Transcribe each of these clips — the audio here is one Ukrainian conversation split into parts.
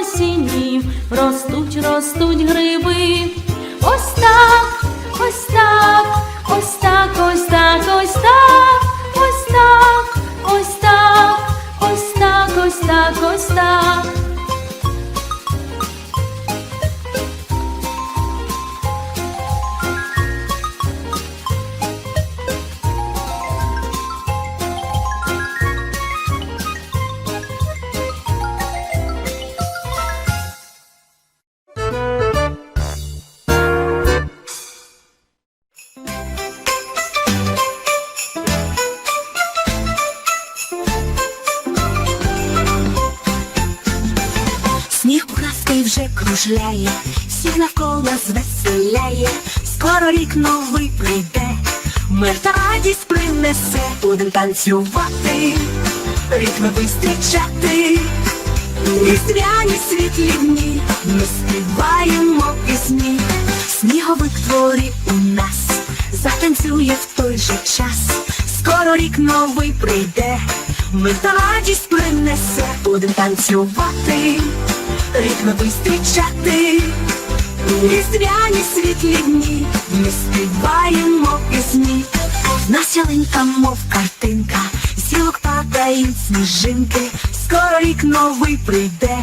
осіннім ростуть, ростуть гриби. Кружляє, всіх навколо звеселяє, скоро рік новий прийде, мир та радість принесе, будем танцювати, ритми вистрічати, різдвяні світлі дні, ми співаємо пісні, сніговик творі у нас, затанцює в той же час, скоро рік новий прийде, мир та радість принесе, будем танцювати. Ритми вистрічати, різдвяні світлі дні, ми співаємо пісні, нас ялинка, мов картинка, зілок падають сніжинки, скоро рік новий прийде,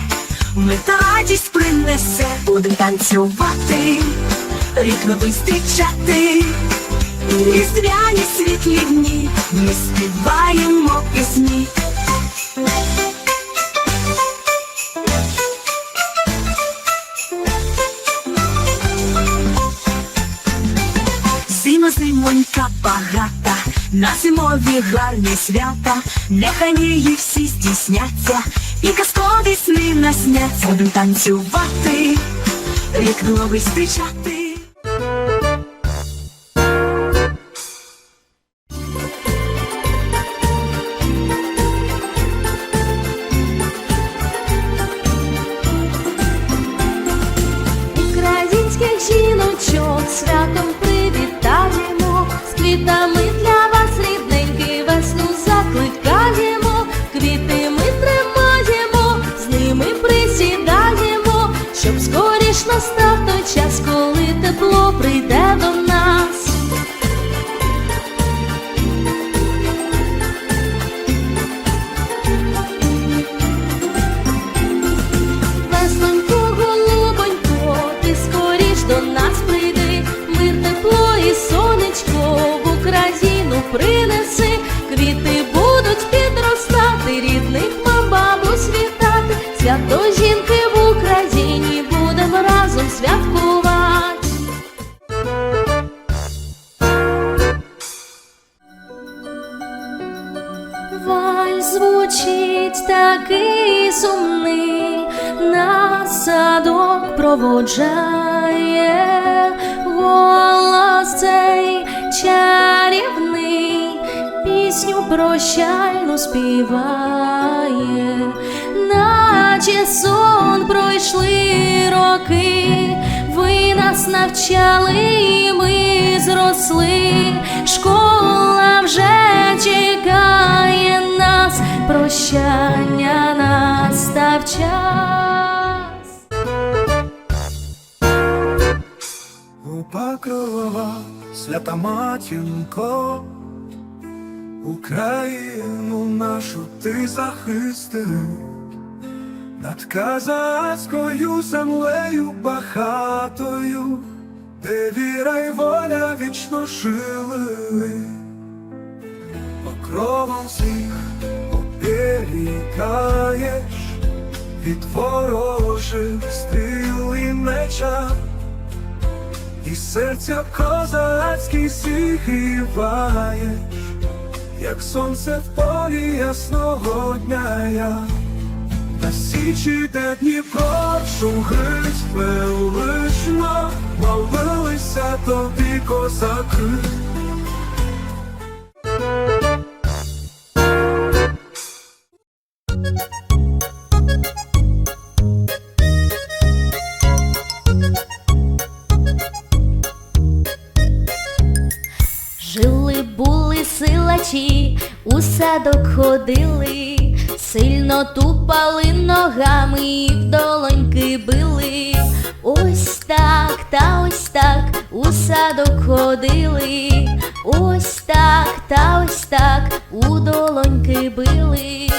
ми та радість принесе, будем танцювати, ритми вистрічати, різдвяні світлі дні, ми співаємо пісні. Зима зимонька багата, на зимові гарні свята, нехай її всі здійсняться, і казкові сни насняться, будем танцювати, рік новий зустрічати. Принеси, квіти будуть підростати, рідних мам бабусь вітати, свято жінки в Україні будемо разом святкувати. Валь звучить такий сумний, нас садок проводжає, голос цей чарівний, пісню прощальну співає, наче сон пройшли роки, ви нас навчали, і ми зросли, школа вже чекає нас, прощання настав час. Губа кровова, свята матінко, Україну нашу ти захисти, над казацькою землею багатою, де віра й воля вічно жили, покровом всіх оберігаєш від ворожих стріл і меча. І серця козацькі зігріваєш, як сонце в полі ясного дня я. На січі, де Дніпро шугить велично, мовилися тобі козаки. У садок ходили, сильно тупали ногами і в долоньки били. Ось так, та ось так, у садок ходили, ось так, та ось так, у долоньки били.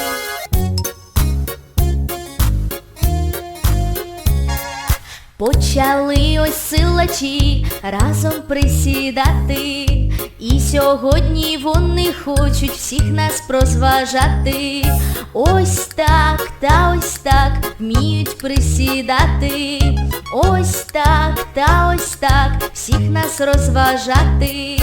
Почали ось силачі разом присідати, і сьогодні вони хочуть всіх нас прозважати. Ось так, та ось так вміють присідати. Ось так, та ось так всіх нас розважати.